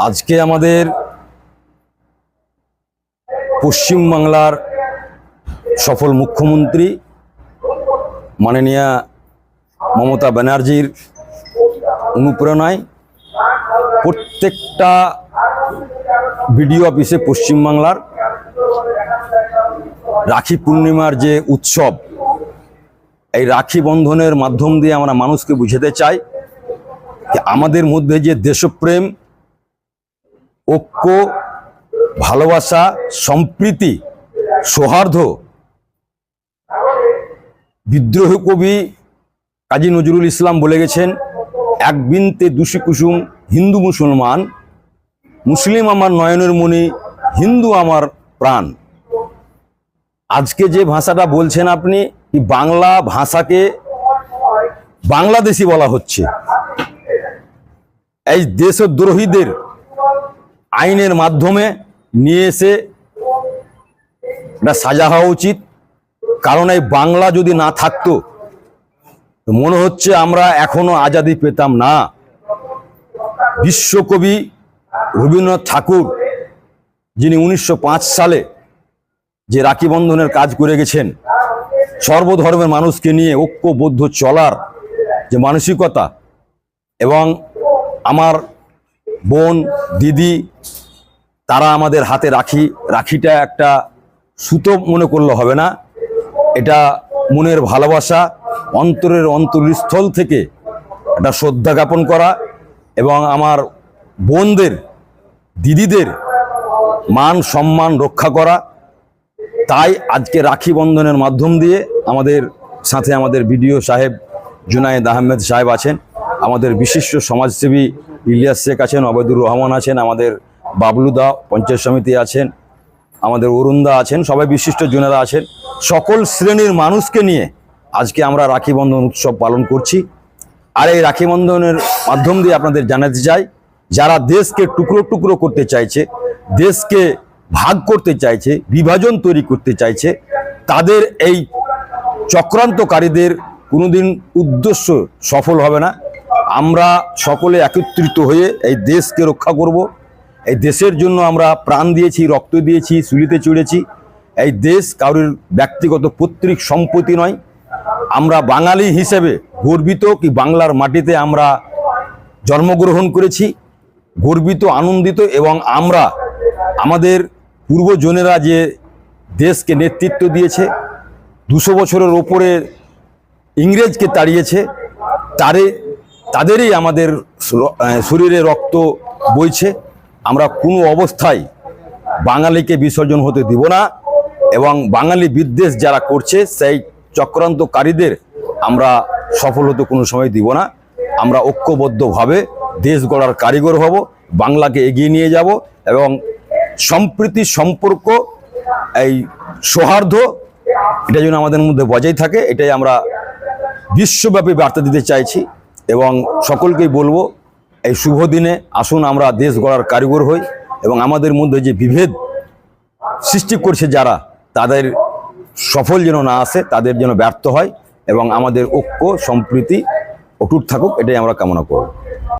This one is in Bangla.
আজকে আমাদের পশ্চিমবাংলার সফল মুখ্যমন্ত্রী মাননীয়া মমতা ব্যানার্জির অনুপ্রেরণায় প্রত্যেকটা বিডিও অফিসে পশ্চিমবাংলার রাখি পূর্ণিমার যে উৎসব, এই রাখি বন্ধনের মাধ্যম দিয়ে আমরা মানুষকে বুঝাতে চাই যে আমাদের মধ্যে যে দেশপ্রেম ঐক্য, ভালোবাসা, সম্প্রীতি, সৌহার্দ্য। বিদ্রোহ কবি কাজী নজরুল ইসলাম বলে গেছেন, এক বিনতে দুষি কুসুম হিন্দু মুসলমান, মুসলিম আমার নয়নের মণি, হিন্দু আমার প্রাণ। আজকে যে ভাষাটা বলছেন আপনি বাংলা ভাষাকে বাংলাদেশি বলা হচ্ছে? এই দেশদ্রোহীদের আইনের মাধ্যমে নিয়ে এসে সাজা হওয়া উচিত। কারণ এই বাংলা যদি না থাকতো মনে হচ্ছে আমরা এখনও আজাদি পেতাম না। বিশ্বকবি রবীন্দ্রনাথ ঠাকুর, যিনি উনিশশো পাঁচ সালে যে রাখি বন্ধনের কাজ করে গেছেন, সর্বধর্মের মানুষকে নিয়ে ঐক্যবদ্ধ চলার যে মানসিকতা এবং আমার বোন, দিদি তারা আমাদের হাতে রাখি, রাখিটা একটা সুতো মনে করলে হবে না। এটা মনের ভালোবাসা, অন্তরের অন্তরস্থল থেকে একটা শ্রদ্ধা জ্ঞাপন করা এবং আমার বোনদের, দিদিদের মান সম্মান রক্ষা করা। তাই আজকে রাখি বন্ধনের মাধ্যম দিয়ে আমাদের সাথে আমাদের বিডিও সাহেব জুনায়েদ আহমেদ সাহেব আছেন। আমাদের বিশিষ্ট সমাজসেবী ইলিয়াস শেখ আছেন, অবেদুর রহমান আছেন, আমাদের বাবলুদা পঞ্চায়েত সমিতি আছেন, আমাদের অরুণদা আছেন, সবাই বিশিষ্ট জনেরা আছেন। সকল শ্রেণির মানুষকে নিয়ে আজকে আমরা রাখি বন্ধন উৎসব পালন করছি। আর এই রাখি বন্ধনের মাধ্যম দিয়ে আপনাদের জানাতে চাই, যারা দেশকে টুকরো টুকরো করতে চাইছে, দেশকে ভাগ করতে চাইছে, বিভাজন তৈরি করতে চাইছে, তাদের এই চক্রান্তকারীদের কোনোদিন উদ্দেশ্য সফল হবে না। আমরা সকলে একত্রিত হয়ে এই দেশকে রক্ষা করব। এই দেশের জন্য আমরা প্রাণ দিয়েছি, রক্ত দিয়েছি সুলিতে চড়েছি। এই দেশ কারোর ব্যক্তিগত পৈতৃক সম্পত্তি নয়। আমরা বাঙালি হিসেবে গর্বিত কি বাংলার মাটিতে আমরা জন্মগ্রহণ করেছি, গর্বিত, আনন্দিত এবং আমরা আমাদের পূর্বজনেরা যে দেশকে নেতৃত্ব দিয়েছে, দুশো বছরের ওপরে ইংরেজকে তাড়িয়েছে, তারে, তাদেরই আমাদের শরীরে রক্ত বইছে। আমরা কোনো অবস্থায় বাঙালিকে বিসর্জন হতে দিব না এবং বাঙালি বিদ্বেষ যারা করছে, সেই চক্রান্তকারীদের আমরা সফল হতে কোনো সময় দিব না। আমরা ঐক্যবদ্ধভাবে দেশ গড়ার কারিগর হব, বাংলাকে এগিয়ে নিয়ে যাব এবং সম্প্রীতি, সম্পর্ক, এই সৌহার্দ্য, এটা যেন আমাদের মধ্যে বজায় থাকে, এটাই আমরা বিশ্বব্যাপী বার্তা দিতে চাইছি এবং সকলকেই বলব এই শুভ দিনে আসুন আমরা দেশ গড়ার কারিগর হই এবং আমাদের মধ্যে যে বিভেদ সৃষ্টি করছে যারা, তাদের সফল যেন না আসে, তাদের যেন ব্যর্থ হয় এবং আমাদের ঐক্য, সম্প্রীতি অটুট থাকুক, এটাই আমরা কামনা করব।